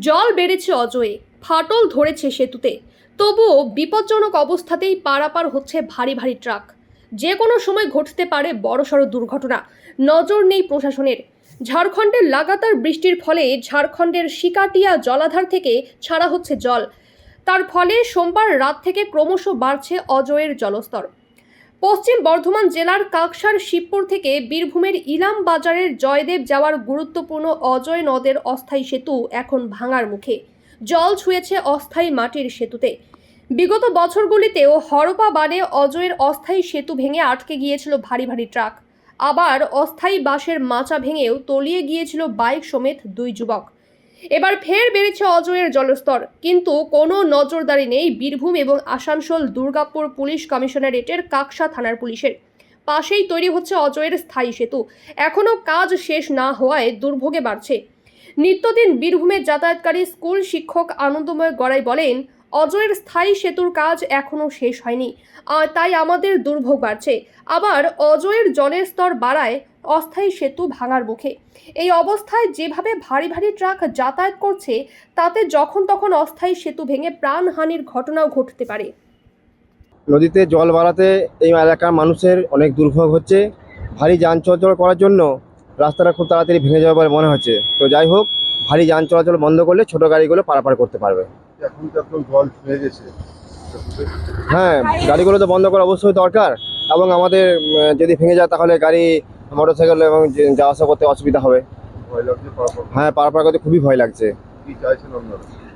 জল বেড়েছে অজয়ে, ফাটল ধরেছে সেতুতে। তবুও বিপজ্জনক অবস্থাতেই পারাপার হচ্ছে ভারী ভারী ট্রাক। যে কোনো সময় ঘটতে পারে বড়সড় দুর্ঘটনা, নজর নেই প্রশাসনের। ঝাড়খণ্ডের লাগাতার বৃষ্টির ফলে ঝাড়খণ্ডের শিকাটিয়া জলাধার থেকে ছাড়া হচ্ছে জল। তার ফলে সোমবার রাত থেকে ক্রমশ বাড়ছে অজয়ের জলস্তর। পশ্চিম বর্ধমান জেলার কাকসার শিবপুর থেকে বীরভূমের ইলাম বাজারের জয়দেব যাওয়ার গুরুত্বপূর্ণ অজয় নদের অস্থায়ী সেতু এখন ভাঙার মুখে। জল ছুঁয়েছে অস্থায়ী মাটির সেতুতে। বিগত বছরগুলিতেও হরপা বানে অজয়ের অস্থায়ী সেতু ভেঙে আটকে গিয়েছিল ভারী ভারী ট্রাক। আবার অস্থায়ী বাসের মাচা ভেঙেও তলিয়ে গিয়েছিল বাইক সমেত দুই যুবক। এবার ফের বেড়েছে অজয়ের জলস্তর। কিন্তু কোনো নজরদারি নেই বীরভূম এবং আসানসোল দুর্গাপুর পুলিশ কমিশনারেটের কাকসা থানার পুলিশের। পাশেই তৈরি হচ্ছে অজয়ের স্থায়ী সেতু। এখনও কাজ শেষ না হওয়ায় দুর্ভোগে বাড়ছে। নিত্যদিন বীরভূমের যাতায়াতকারী স্কুল শিক্ষক আনন্দময় গড়াই বলেন অজয়ের স্থায়ী সেতুর কাজ এখনও শেষ হয়নি। তাই আমাদের দুর্ভোগ বাড়ছে। আবার অজয়ের জলের স্তর বাড়ায় অস্থায়ী সেতু ভাঙার মুখে। এই অবস্থায় যেভাবে ভারী ভারী ট্রাক যাতায়াত করছে, তাতে যখন তখন অস্থায়ী সেতু ভেঙে প্রাণহানির ঘটনাও ঘটতে পারে। নদীতে জল বাড়াতে এই এলাকার মানুষের অনেক দুর্ভোগ হচ্ছে। ভারী যান চলাচল করার জন্য রাস্তাটা খুব তাড়াতাড়ি ভেঙে যাবে বলে মনে হচ্ছে। তো যাই হোক, ভারী যান চলাচল বন্ধ করলে ছোটো গাড়িগুলো পারাপার করতে পারবে। এখন তো একদম জল ছুঁয়ে গেছে। হ্যাঁ গাড়িগুলো তো বন্ধ করা অবশ্যই দরকার এবং আমাদের যদি ভেঙে যায় তাহলে গাড়ি মোটরসাইকেল এবং যাওয়া আসা করতে অসুবিধা হবে। হ্যাঁ পারাপার করতে খুবই ভয় লাগছে।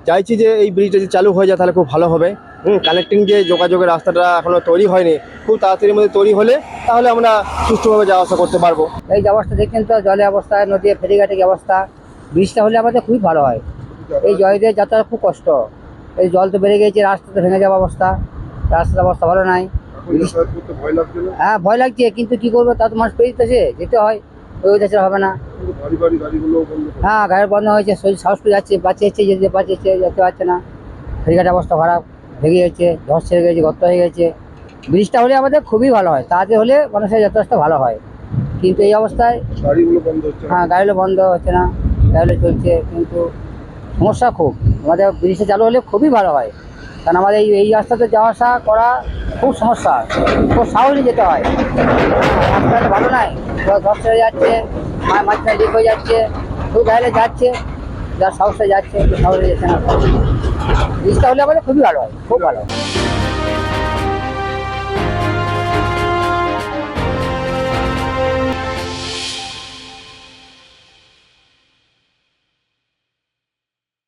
চাইছি যে এই ব্রিজটা যদি চালু হয়ে যায় তাহলে খুব ভালো হবে। হুম কানেক্টিং যে যোগাযোগের রাস্তাটা এখনও তৈরি হয়নি খুব তাড়াতাড়ির মধ্যে তৈরি হলে তাহলে আমরা সুষ্ঠুভাবে যাওয়া আসা করতে পারব। এই যে অবস্থা দেখছেন তো জলের অবস্থা নদী ফেরিঘাটের অবস্থা? ব্রিজটা হলে আমাদের খুবই ভালো হয়। এই জয়দের যাতায়াত খুব কষ্ট। এই জল তো বেড়ে গেছে রাস্তা তো ভেঙে যাওয়া অবস্থা। রাস্তার অবস্থা ভালো নাই। হ্যাঁ ভয় লাগছে কিন্তু কি করব? তা তো মানুষ পেরিতেছে যেতে হয় ওই দেশে হবে না। করে হ্যাঁ গাড়ি বন্ধ হয়েছে শরীর সাহস পেয়ে যাচ্ছে বাঁচিয়ে যাচ্ছে যেতে বাঁচিয়েছে যেতে পারছে না। ফেরিঘাটের অবস্থা খারাপ ভেঙে গেছে ধস ছেড়ে গেছে গর্ত হয়ে গেছে। ব্রিজটা হলে আমাদের খুবই ভালো হয় তাতে হলে মানুষের যথেষ্ট ভালো হয়। কিন্তু এই অবস্থায় হ্যাঁ গাড়িগুলো বন্ধ হচ্ছে না গাড়িগুলো চলছে কিন্তু সমস্যা খুব। আমাদের ব্রিজটা চালু হলে খুবই ভালো হয়। কারণ আমাদের এই রাস্তাতে যাওয়া আসা করা খুব সমস্যা। খুব সাহসে যেতে হয়। রাস্তাটা ভালো নয় ধস হয়ে যাচ্ছে মাঝখানে লিক হয়ে যাচ্ছে, খুব গাড়িতে যাচ্ছে যার সাহসে যাচ্ছে সাহসে যাচ্ছে না ব্রিজটা হলে আমাদের খুবই ভালো হয়, খুব ভালো